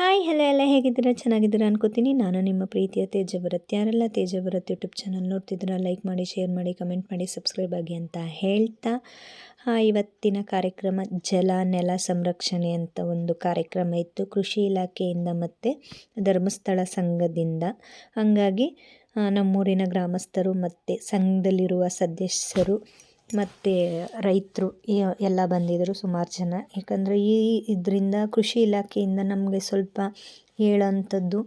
Hi, hello ಎಲ್ಲ ಹೇಗಿದ್ದೀರಾ? ಚೆನ್ನಾಗಿದ್ದೀರಾ ಅನ್ಕೋತೀನಿ. ನಾನು ನಿಮ್ಮ ಪ್ರೀತಿಯ ತೇಜ ಭರತ್ ಯಾರೆಲ್ಲ ತೇಜ ಭರತ್ ಯೂಟ್ಯೂಬ್ ಚಾನಲ್ ನೋಡ್ತಿದ್ದೀರಾ, ಲೈಕ್ ಮಾಡಿ, ಶೇರ್ ಮಾಡಿ, ಕಮೆಂಟ್ ಮಾಡಿ, ಸಬ್ಸ್ಕ್ರೈಬ್ ಆಗಿ ಅಂತ ಹೇಳ್ತಾ ಇವತ್ತಿನ ಕಾರ್ಯಕ್ರಮ ಜಲ, ನೆಲ ಸಂರಕ್ಷಣೆ ಅಂತ ಒಂದು ಕಾರ್ಯಕ್ರಮ ಇತ್ತು. ಕೃಷಿ ಇಲಾಖೆಯಿಂದ ಮತ್ತು ಧರ್ಮಸ್ಥಳ ಸಂಘದಿಂದ. ಹಾಗಾಗಿ ನಮ್ಮೂರಿನ ಗ್ರಾಮಸ್ಥರು ಮತ್ತು ಸಂಘದಲ್ಲಿರುವ ಸದಸ್ಯರು ಮತ್ತು ರೈತರು ಎಲ್ಲ ಬಂದಿದ್ದರು ಸುಮಾರು ಜನ. ಯಾಕಂದರೆ ಈ ಇದರಿಂದ ಕೃಷಿ ಇಲಾಖೆಯಿಂದ ನಮಗೆ ಸ್ವಲ್ಪ ಹೇಳೋಂಥದ್ದು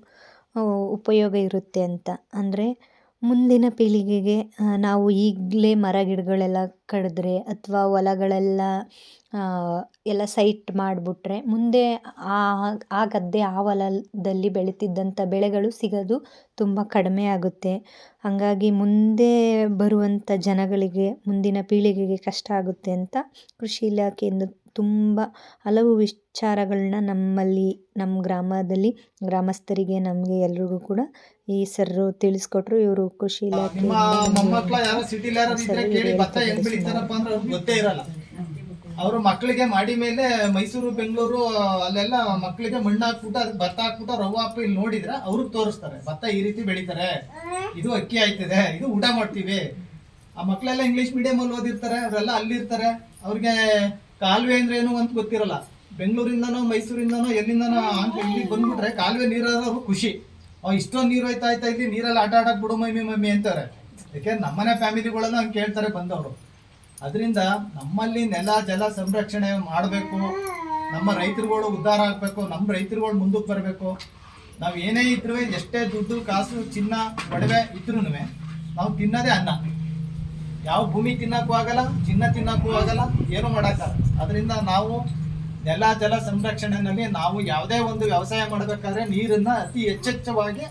ಉಪಯೋಗ ಇರುತ್ತೆ ಅಂತ. ಅಂದರೆ ಮುಂದಿನ ಪೀಳಿಗೆಗೆ ನಾವು ಈಗಲೇ ಮರ ಗಿಡಗಳೆಲ್ಲ ಕಡಿದ್ರೆ ಅಥವಾ ಹೊಲಗಳೆಲ್ಲ ಎಲ್ಲ ಸೈಟ್ ಮಾಡಿಬಿಟ್ರೆ ಮುಂದೆ ಆ ಆ ಗದ್ದೆ ಆ ಹೊಲದಲ್ಲಿ ಬೆಳೀತಿದ್ದಂಥ ಬೆಳೆಗಳು ಸಿಗೋದು ತುಂಬ ಕಡಿಮೆ ಆಗುತ್ತೆ. ಹಾಗಾಗಿ ಮುಂದೆ ಬರುವಂಥ ಜನಗಳಿಗೆ ಮುಂದಿನ ಪೀಳಿಗೆಗೆ ಕಷ್ಟ ಆಗುತ್ತೆ ಅಂತ ಕೃಷಿ ಇಲಾಖೆಯಿಂದ ತುಂಬ ಹಲವು ವಿಚಾರಗಳನ್ನ ನಮ್ಮಲ್ಲಿ ನಮ್ಮ ಗ್ರಾಮದಲ್ಲಿ ಗ್ರಾಮಸ್ಥರಿಗೆ ನಮಗೆ ಎಲ್ರಿಗೂ ಕೂಡ ಈ ಸರ್ರು ತಿಳಿಸ್ಕೊಟ್ರು. ಇವರು ಕೃಷಿ ನಿಮ್ಮ ಅವರು ಮಕ್ಕಳಿಗೆ ಮಾಡಿ ಮೇಲೆ ಮೈಸೂರು, ಬೆಂಗಳೂರು, ಅಲ್ಲೆಲ್ಲ ಮಕ್ಕಳಿಗೆ ಮಣ್ಣು ಹಾಕ್ಬಿಟ್ಟು ಅದಕ್ಕೆ ಭತ್ತ ಹಾಕ್ಬಿಟ್ಟು ರವ್ವ ಹಾಕಿ ಇಲ್ಲಿ ನೋಡಿದ್ರೆ ಅವ್ರಿಗೆ ತೋರಿಸ್ತಾರೆ, ಭತ್ತ ಈ ರೀತಿ ಬೆಳಿತಾರೆ, ಇದು ಅಕ್ಕಿ ಆಯ್ತದೆ, ಇದು ಊಟ ಮಾಡ್ತೀವಿ. ಆ ಮಕ್ಕಳೆಲ್ಲ ಇಂಗ್ಲಿಷ್ ಮೀಡಿಯಂ ಅಲ್ಲಿ ಓದಿರ್ತಾರೆ, ಅವರೆಲ್ಲ ಅಲ್ಲಿರ್ತಾರೆ. ಅವ್ರಿಗೆ ಕಾಲುವೆ ಅಂದ್ರೆ ಏನು ಅಂತ ಗೊತ್ತಿರಲ್ಲ. ಬೆಂಗಳೂರಿಂದನೋ, ಮೈಸೂರಿಂದನೋ, ಎಲ್ಲಿಂದನೋ ಅಂತ ಇಲ್ಲಿಗೆ ಬಂದ್ಬಿಟ್ರೆ ಕಾಲುವೆ ನೀರೋರು ಖುಷಿ. ಅವ್ ಇಷ್ಟೊಂದು ನೀರು ಹೋಯ್ತಾ ಆಯ್ತಾ ಇಲ್ಲಿ, ನೀರಲ್ಲಿ ಆಟ ಆಡಕ್ ಬಿಡು ಮಮ್ಮಿ ಮಮ್ಮಿ, ಅಂತಾರೆ. ಯಾಕೆ, ನಮ್ಮನೆ ಫ್ಯಾಮಿಲಿಗಳನ್ನ ಹಂಗೆ ಕೇಳ್ತಾರೆ ಬಂದವರು. ಅದರಿಂದ ನಮ್ಮಲ್ಲಿ ನೆಲ, ಜಲ ಸಂರಕ್ಷಣೆ ಮಾಡಬೇಕು. ನಮ್ಮ ರೈತರುಗಳು ಉದ್ಧಾರ ಆಗಬೇಕು. ನಮ್ಮ ರೈತರುಗಳು ಮುಂದಕ್ಕೆ ಬರಬೇಕು. ನಾವು ಏನೇ ಇದ್ರೂ ಎಷ್ಟೇ ದುಡ್ಡು, ಕಾಸು, ಚಿನ್ನ, ಒಡವೆ ಇದ್ರೂ ನಾವು ತಿನ್ನೋದೇ ಅನ್ನ. ಯಾವ ಭೂಮಿ ತಿನ್ನಕ್ಕೂ ಆಗಲ್ಲ, ಚಿನ್ನ ತಿನ್ನಕ್ಕೂ ಆಗಲ್ಲ, ಏನು ಮಾಡೋಕ್ಕಲ್ಲ ಅದರಿಂದ ನಾವು ನೆಲ, ಜಲ ಸಂರಕ್ಷಣೆಯಲ್ಲಿ ನಾವು ಯಾವುದೇ ಒಂದು ವ್ಯವಸಾಯ ಮಾಡಬೇಕಾದ್ರೆ ನೀರನ್ನ ಅತಿ ಹೆಚ್ಚೆಚ್ಚವಾಗಿ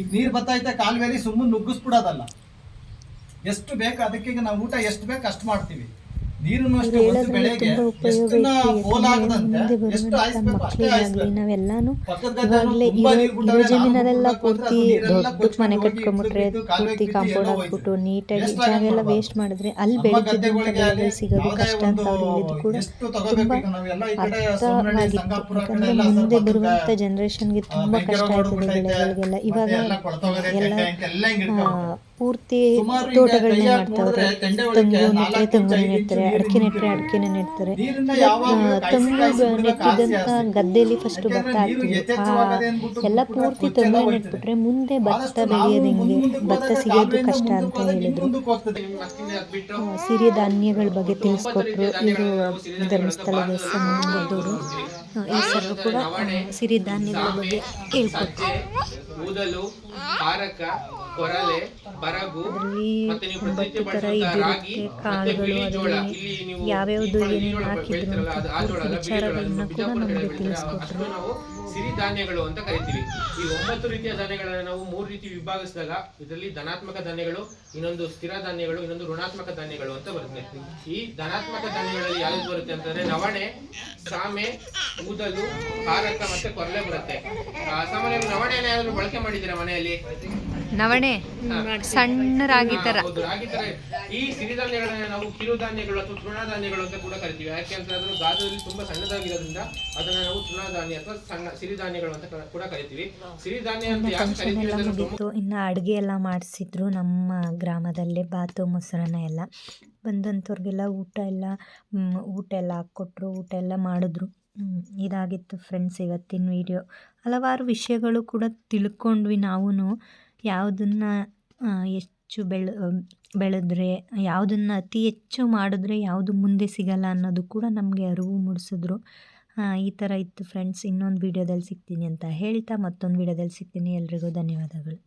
ಈಗ ನೀರು ಬತ್ತೈತೆ ಕಾಲುವೆಲಿ ಸುಮ್ಮನೆ ನುಗ್ಗಿಸ್ಬಿಡೋದಲ್ಲ. ಎಷ್ಟು ಬೇಕು ಅದಕ್ಕೆ ನಾವು ಊಟ ಎಷ್ಟು ಬೇಕು ಅಷ್ಟು ಮಾಡ್ತೀವಿ. ನೀರನ್ನು ಅಷ್ಟೇ ಒಂದು ಬೆಳೆಗೆ ಎಷ್ಟನ್ನ ಪೋಲಾಗದಂತೆ ಎಷ್ಟು ಹಾಯಿಸ್ಬೇಕು ಅಷ್ಟೇ ಆಯಿಸ್ಬೇಕು ನಾವೆಲ್ಲಾನು ಇವಾಗಲೇ ಇರೋ ಜಮೀನಲ್ಲೆಲ್ಲ ಪೂರ್ತಿ ಅದು ದೊಡ್ಡ ಮನೆ ಕಟ್ಕೊಂಡ್ಬಿಟ್ರೆ ಪೂರ್ತಿ ಕಾಂಪೌಂಡ್ ಹಾಕ್ಬಿಟ್ಟು ನೀಟಾಗಿ ಜಾಗ ಎಲ್ಲ ವೇಸ್ಟ್ ಮಾಡಿದ್ರೆ ಅಲ್ಲಿ ಗದ್ದೆಗಳಿಗೆ ಬೆಳೆಗಳು ಸಿಗೋದು ಕಷ್ಟ ಅಂತ ಅವ್ರು ಹೇಳಿದ್ರು ಕೂಡ ತುಂಬ ಅರ್ಥವಾಗಿತ್ತು ಯಾಕಂದ್ರೆ ಮುಂದೆ ಬರುವಂಥ ಜನ್ರೇಷನ್ಗೆ ತುಂಬ ಕಷ್ಟ ಆಗ್ತದೆ ಬೆಳೆಗಳಿಗೆಲ್ಲ ಇವಾಗ ಎಲ್ಲ ಪೂರ್ತಿ ತೋಟಗಳನ್ನ ಮಾಡ್ತಾವ್ರೆ. ತಂಗು ನೆಟ್ಟರೆ ತಂಗು ನೆಡ್ತಾರೆ ಅಡಿಕೆ ನೆಟ್ಟರೆ. ಅಡಿಕೆನ ನೆಡ್ತಾರೆ ತಂಗು ನೆಟ್ಟಿದ್ದಂಥ. ಗದ್ದೆಯಲ್ಲಿ ಫಸ್ಟ್ ಭತ್ತ ಹಾಕ್ತೀವಿ ಎಲ್ಲ ಪೂರ್ತಿ ತಂಗು. ನೆಟ್ಬಿಟ್ರೆ ಮುಂದೆ ಭತ್ತ ಬೆಳೆಯೋದಂಗೆ ಬೆಳೆಯೋದು ಹೆಂಗೆ? ಭತ್ತ ಸಿಗೋದು ಕಷ್ಟ ಅಂತ ಹೇಳಿದ್ರು. ಸಿರಿಯ ಧಾನ್ಯಗಳ ಬಗ್ಗೆ ತಿಳಿಸ್ಕೊಟ್ರು. ಇವರು ಧರ್ಮಸ್ಥಳ ದೇವಸ್ಥಾನದವರು ಈ ಸರ್ ಕೂಡ ಸಿರಿಧಾನ್ಯಗಳ ಬಗ್ಗೆ ಹೇಳ್ಕೊಟ್ರು. ಕೊರಲೆ ಬರಗು ಮತ್ತೆ ನೀವು ಪ್ರತಿನಿತ್ಯ ರಾಗಿ ಮತ್ತೆ ಕಾಳುಗಳು ಬಿಳಿ ಜೋಳ. ಅದರಲ್ಲಿ ಇಲ್ಲಿ ನೀವು ಯಾವ್ಯಾವ್ದು ಏನೇನು ಅಂತ ಅದು ಆ ಜೋಳ ಅಲ್ಲ, ಬಿಳಿ ಜೋಳ, ವಿಚಾರಗಳನ್ನ ಕೂಡ ಬಿಜಾಪುರ ಕಡೆ ನಮಗೆ ತಿಳಿಸ್ಕೊಟ್ರು. ನಾವು ಸಿರಿಧಾನ್ಯಗಳು ಅಂತ ಕರಿತೀವಿ. ಈ ಒಂಬತ್ತು ರೀತಿಯ ಧಾನ್ಯಗಳನ್ನ ನಾವು ಮೂರು ರೀತಿ ವಿಭಾಗಿಸಿದಾಗ ಇದರಲ್ಲಿ ಧನಾತ್ಮಕ ಧಾನ್ಯಗಳು ಇನ್ನೊಂದು ಸ್ಥಿರ ಧಾನ್ಯಗಳು ಇನ್ನೊಂದು ಋಣಾತ್ಮಕ ಧಾನ್ಯಗಳು ಅಂತ ಬರುತ್ತೆ. ಈ ಧನಾತ್ಮಕ ಧಾನ್ಯಗಳಲ್ಲಿ ಯಾವ್ದು ಬರುತ್ತೆ ಅಂತಂದ್ರೆ ನವಣೆ ಸಾಮೆ ಊದಲು ಕಾರಕ ಮತ್ತೆ ಕೊರಲೆ ಬರುತ್ತೆ. ಸಾಮಾನ್ಯವಾಗಿ ನವಣೆನ ಯಾರಾದ್ರೂ ಬಳಕೆ ಮಾಡಿದ್ದೀರಾ ಮನೆಯಲ್ಲಿ? ನವಣೆ ಸಣ್ಣ ರಾಗಿ ತರ. ರಾಗಿ ಈ ಸಿರಿಧಾನ್ಯಗಳನ್ನ ನಾವು ಕಿರುಧಾನ್ಯಗಳು ಅಥವಾ ತೃಣಧಾನ್ಯಗಳು ಅಂತ ಕೂಡ ಕರಿತೀವಿ. ಯಾಕೆ ಅಂತ ಹೇಳಿದ್ರೆ ಗಾತ್ರದಲ್ಲಿ ತುಂಬಾ ಸಣ್ಣದಾಗಿರೋದ್ರಿಂದ ಅದನ್ನ ನಾವು ತೃಣಧಾನ್ಯ ಅಥವಾ ಸಣ್ಣ ಸಿರಿಧಾನ್ಯಗಳು ಅಂತ ಕೂಡ ಕರಿತೀವಿ. ಸಿರಿಧಾನ್ಯ ಅಂತ ಯಾಕೆ ಕರಿತೀವಿ ಅಂದ್ರೆ ಇನ್ನು ಅಡುಗೆ ಎಲ್ಲ ಮಾಡಿಸಿದ್ರು ನಮ್ಮ ಗ್ರಾಮದಲ್ಲೇ ಬಾತು ಮೊಸರನ್ನ ಎಲ್ಲ. ಬಂದಂಥವ್ರಿಗೆಲ್ಲ ಊಟ ಎಲ್ಲ ಊಟ ಎಲ್ಲ ಹಾಕ್ಕೊಟ್ರು ಊಟ ಎಲ್ಲ ಮಾಡಿದ್ರು. ಇದಾಗಿತ್ತು ಫ್ರೆಂಡ್ಸ್ ಇವತ್ತಿನ ವಿಡಿಯೋ ಹಲವಾರು ವಿಷಯಗಳು ಕೂಡ ತಿಳ್ಕೊಂಡ್ವಿ ನಾವು ಯಾವುದನ್ನು ಹೆಚ್ಚು ಬೆಳೆ, ಬೆಳೆದ್ರೆ, ಯಾವುದನ್ನು ಅತಿ ಹೆಚ್ಚು ಮಾಡಿದ್ರೆ ಯಾವುದು ಮುಂದೆ ಸಿಗಲ್ಲ ಅನ್ನೋದು ಕೂಡ ನಮಗೆ ಅರಿವು ಮೂಡಿಸಿದ್ರು. ಈ ಥರ ಇತ್ತು ಫ್ರೆಂಡ್ಸ್ ಇನ್ನೊಂದು ವೀಡಿಯೋದಲ್ಲಿ ಸಿಗ್ತೀನಿ ಅಂತ ಹೇಳ್ತಾ ಮತ್ತೊಂದು ವೀಡಿಯೋದಲ್ಲಿ ಸಿಗ್ತೀನಿ. ಎಲ್ರಿಗೂ ಧನ್ಯವಾದಗಳು.